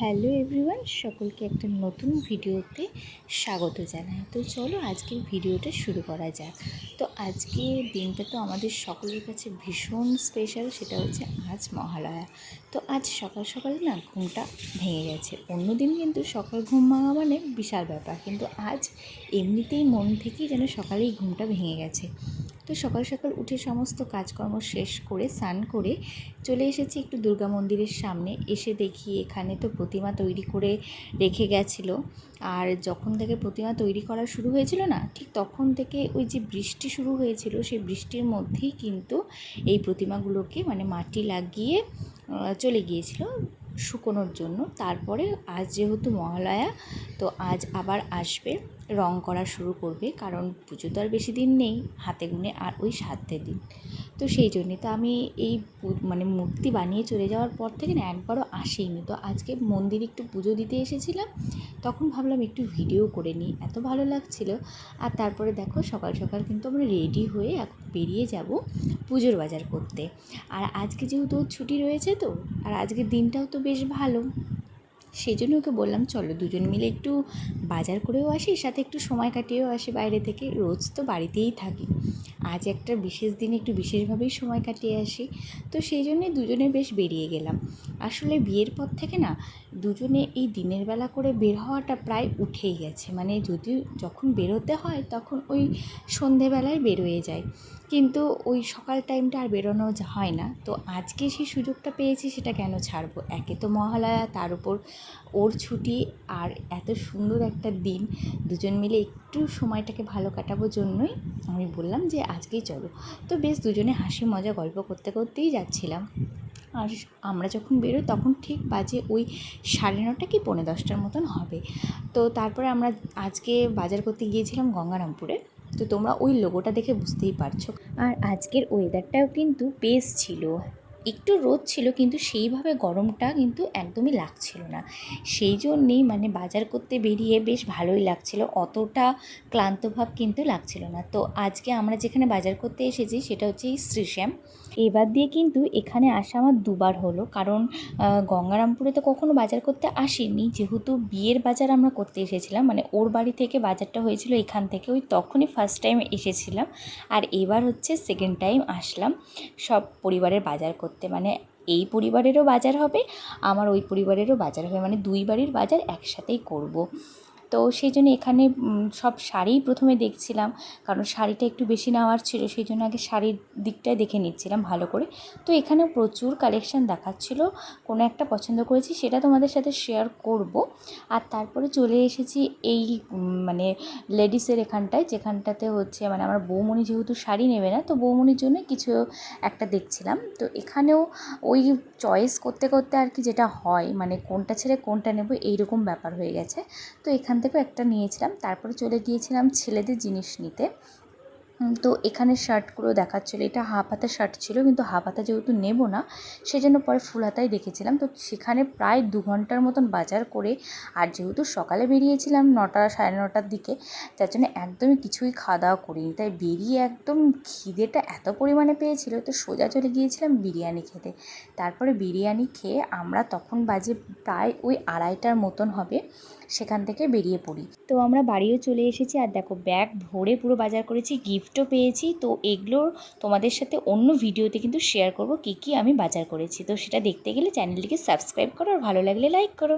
Hello everyone, সকলকে একটা নতুন ভিডিওতে স্বাগত জানাই। তো চলো আজকের ভিডিওটা শুরু করা যাক। তো আজকে দিনটা তো আমাদের সকলের কাছে ভীষণ স্পেশাল সেটা হচ্ছে আজ মহালয়া। তো আজ সকাল সকালে না ঘুমটা ভেঙে গেছে। অন্য দিন কিন্তু সকাল ঘুম ভাঙা মানে বিশাল ব্যাপার। কিন্তু আজ এমনিতেই মন থেকেই যেন সকালেই ঘুমটা ভেঙে গেছে। তো সকাল সকাল উঠে সমস্ত কাজকর্ম শেষ করে, স্নান করে চলে এসেছি একটু দুর্গা মন্দিরের সামনে। এসে দেখি এখানে তো প্রতিমা তৈরি করে রেখে গেছিল। আর যখন থেকে প্রতিমা তৈরি করা শুরু হয়েছিল না, ঠিক তখন থেকে ওই যে বৃষ্টি শুরু হয়েছিল, সেই বৃষ্টির মধ্যেই কিন্তু এই প্রতিমাগুলোকে মানে মাটি লাগিয়ে চলে গিয়েছিল শুকোনোর জন্য। তারপরে আজ যেহেতু মহালয়া, তো আজ আবার আসবে। রং করা শুরু করবে, কারণ পুজো তো আর বেশি দিন নেই, হাতে গুনে আর ওই সাতের দিন। তো সেই জন্যে তো আমি এই মানে মূর্তি বানিয়ে চলে যাওয়ার পর থেকে না একবারও আসেইনি তো আজকে মন্দিরে একটু পুজো দিতে এসেছিলাম, তখন ভাবলাম একটু ভিডিও করে নিই, এত ভালো লাগছিল। আর তারপরে দেখো সকাল সকাল কিন্তু আমরা রেডি হয়ে এখন বেরিয়ে যাব পুজোর বাজার করতে। আর আজকে যেহেতু ছুটি রয়েছে তো, আর আজকের দিনটাও তো বেশ ভালো। সেই জন্য ওকে বললাম, চলো দুজন মিলে একটু বাজার করেও আসি, সাথে একটু সময় কাটিয়েও আসি বাইরে থেকে। রোজ তো বাড়িতেই থাকি। আজ একটা বিশেষ দিনে একটু বিশেষভাবেই সময় কাটিয়ে আসি। তো সেই জন্যে দুজনে বেশ বেরিয়ে গেলাম। আসলে বিয়ের পর থেকে না, দুজনে এই দিনের বেলা করে বের হওয়াটা প্রায় উঠেই গেছে। মানে যদি যখন বেরোতে হয়, তখন ওই সন্ধেবেলায় বেরোয়ে যায়। কিন্তু ওই সকাল টাইমটা আর বেরোনো হয় না। তো আজকে সেই সুযোগটা পেয়েছি, সেটা কেন ছাড়বো? একে তো মহালয়া, তার উপর ওর ছুটি আর এত সুন্দর একটা দিন। দুজন মিলে একটু সময়টাকে ভালো কাটাবোর জন্যই আমি বললাম যে আজকেই চলো। তো বেশ দুজনে হাসি মজা গল্প করতে করতেই যাচ্ছিলাম। আর আমরা যখন বেরোই তখন ঠিক বাজে ওই সাড়ে নটা কি পৌনে দশটার মতন হবে। তো তারপরে আমরা আজকে বাজার করতে গিয়েছিলাম গঙ্গারামপুরে। তো তোমরা ওই লোগোটা দেখে বুঝতেই পারছ। আর আজকের ওয়েদারটাও কিন্তু বেশ ছিল। একটু রোদ ছিল, কিন্তু সেইভাবে গরমটা কিন্তু একদমই লাগছিল না। সেই জন্যেই মানে বাজার করতে বেরিয়ে বেশ ভালোই লাগছিল, অতটা ক্লান্তভাব কিন্তু লাগছিল না। তো আজকে আমরা যেখানে বাজার করতে এসেছি সেটা হচ্ছে এই শ্রীশ্যাম। এবার দিয়ে কিন্তু এখানে আসা আমার দুবার হলো, কারণ গঙ্গারামপুরে তো কখনো বাজার করতে আসিনি। যেহেতু বিয়ের বাজার আমরা করতে এসেছিলাম মানে ওর বাড়ি থেকে বাজারটা হয়েছিল এখান থেকে, ওই তখনই ফার্স্ট টাইম এসেছিলাম। আর এবার হচ্ছে সেকেন্ড টাইম আসলাম, সব পরিবারের বাজার করতে। মানে এই পরিবারেরও বাজার হবে, আমার ওই পরিবারেরও বাজার হবে মানে দুই বাড়ির বাজার একসাথেই করব। তো সেই জন্য এখানে সব শাড়িই প্রথমে দেখছিলাম। কারণ শাড়িটা একটু বেশি নেওয়ার ছিল, সেই জন্য আগে শাড়ির দিকটাই দেখে নিচ্ছিলাম ভালো করে। তো এখানে প্রচুর কালেকশান দেখাচ্ছিল। কোনো একটা পছন্দ করেছি, সেটা তোমাদের সাথে শেয়ার করব। আর তারপরে চলে এসেছি এই মানে লেডিসের এখানটায়, যেখানটাতে হচ্ছে মানে আমার বৌমণি যেহেতু শাড়ি নেবে না, তো বৌমণির জন্য কিছু একটা দেখছিলাম। তো এখানেও ওই চয়েস করতে করতে আর কি যেটা হয় মানে কোনটা ছেড়ে কোনটা নেব, এইরকম ব্যাপার হয়ে গেছে। তো এখান থেকেও একটা নিয়েছিলাম। তারপরে চলে গিয়েছিলাম ছেলেদের জিনিস নিতে। তো এখানে শার্টগুলো দেখাচ্ছিলো। এটা হাফ হাতা শার্ট ছিল, কিন্তু হাফ হাতা যেহেতু নেব না, সেজন্য পরে ফুল হাতাই দেখেছিলাম তো সেখানে প্রায় দু ঘণ্টার মতন বাজার করে, আর যেহেতু সকালে বেরিয়েছিলাম নটা, সাড়ে নটার দিকে, তার জন্য একদমই কিছুই খাওয়া দাওয়া করিনি। তাই বেরিয়ে একদম খিদেটা এত পরিমাণে পেয়েছিল, তো সোজা চলে গিয়েছিলাম বিরিয়ানি খেতে। তারপরে বিরিয়ানি খেয়ে আমরা তখন বাজে প্রায় ওই আড়াইটার মতন হবে। সেখান থেকে বেরিয়ে পড়ি। তো আমরা বাড়িও চলে এসেছি আর দেখো ব্যাগ ভরে পুরো বাজার করেছি গিফটও পেয়েছি। তো এগুলো তোমাদের সাথে অন্য ভিডিওতে কিন্তু শেয়ার করব, কি কি আমি বাজার করেছি। তো সেটা দেখতে গেলে চ্যানেলটিকে সাবস্ক্রাইব করো আর ভালো লাগলে লাইক করো।